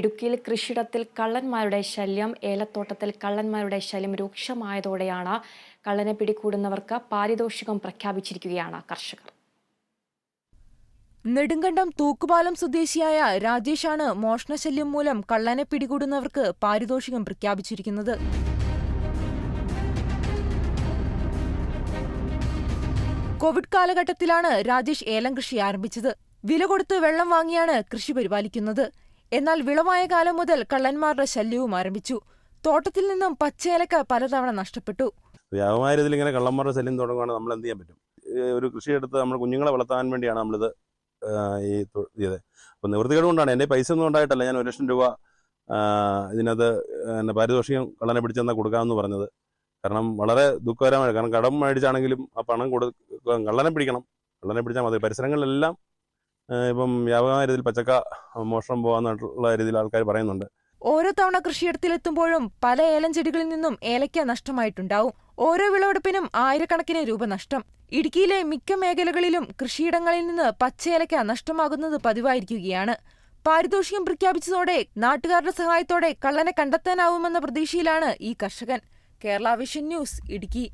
ഇടുക്കിയിൽ കൃഷിയിടത്തിൽ കള്ളന്മാരുടെ ശല്യം ഏലത്തോട്ടത്തിൽ കള്ളന്മാരുടെ ശല്യം രൂക്ഷമായതോടെയാണ് കള്ളനെ പിടികൂടുന്നവർക്ക് പാരിതോഷികം പ്രഖ്യാപിച്ചിരിക്കുകയാണ് കർഷകർ. നെടുങ്കണ്ടം തൂക്കുപാലം സ്വദേശിയായ രാജേഷാണ് മോഷണശല്യം മൂലം കള്ളനെ പിടികൂടുന്നവർക്ക് പാരിതോഷികം പ്രഖ്യാപിച്ചിരിക്കുന്നത്. കോവിഡ് കാലഘട്ടത്തിലാണ് രാജേഷ് ഏലം കൃഷി ആരംഭിച്ചത്. വില കൊടുത്ത് വെള്ളം വാങ്ങിയാണ് കൃഷി പരിപാലിക്കുന്നത്. എന്നാൽ വിളവായ കാലം മുതൽ കള്ളന്മാരുടെ ശല്യവും ആരംഭിച്ചു. തോട്ടത്തിൽ നിന്നും പച്ചയിലക്ക പലതവണ നഷ്ടപ്പെട്ടു. വ്യാപകമായ ഇങ്ങനെ കള്ളന്മാരുടെ ശല്യം തുടങ്ങുകയാണെങ്കിൽ നമ്മൾ എന്ത് ചെയ്യാൻ പറ്റും? ഒരു കൃഷിയെടുത്ത് നമ്മൾ കുഞ്ഞുങ്ങളെ വളർത്താൻ വേണ്ടിയാണ് നമ്മളിത് ഈ ഇത്. അപ്പോൾ നിവൃത്തികേട് കൊണ്ടാണ് എന്റെ പൈസ ഒന്നും ഉണ്ടായിട്ടല്ല. ഞാൻ ഒരു ലക്ഷം രൂപ ഇതിനകത്ത് എന്നെ പാരിതോഷികം കള്ളനെ പിടിച്ചെന്നാൽ കൊടുക്കാമെന്ന് പറഞ്ഞത്. കാരണം വളരെ ദുഃഖകരമാണ് കാരണം കടം മേടിച്ചാണെങ്കിലും ആ പണം കൊടു കള്ളനെ പിടിക്കണം. കള്ളനെ പിടിച്ചാൽ മതി. പരിസരങ്ങളിലെല്ലാം ഇപ്പം വ്യാപകമായ രീതിയിൽ പച്ചക്ക മോഷണം പോകാന്നുള്ള രീതിയിൽ ആൾക്കാർ പറയുന്നുണ്ട്. ഓരോ തവണ കൃഷിയിടത്തിലെത്തുമ്പോഴും പല ഏലം ചെടികളിൽ നിന്നും ഏലയ്ക്ക നഷ്ടമായിട്ടുണ്ടാവും. ഓരോ വിളവെടുപ്പിനും ആയിരക്കണക്കിന് രൂപ നഷ്ടം. ഇടുക്കിയിലെ മിക്ക മേഖലകളിലും കൃഷിയിടങ്ങളിൽ നിന്ന് പച്ചയേലയ്ക്ക നഷ്ടമാകുന്നത് പതിവായിരിക്കുകയാണ്. പാരിതോഷികം പ്രഖ്യാപിച്ചതോടെ നാട്ടുകാരുടെ സഹായത്തോടെ കള്ളനെ കണ്ടെത്താനാവുമെന്ന പ്രതീക്ഷയിലാണ് ഈ കർഷകൻ. Kerala vision news Idukki.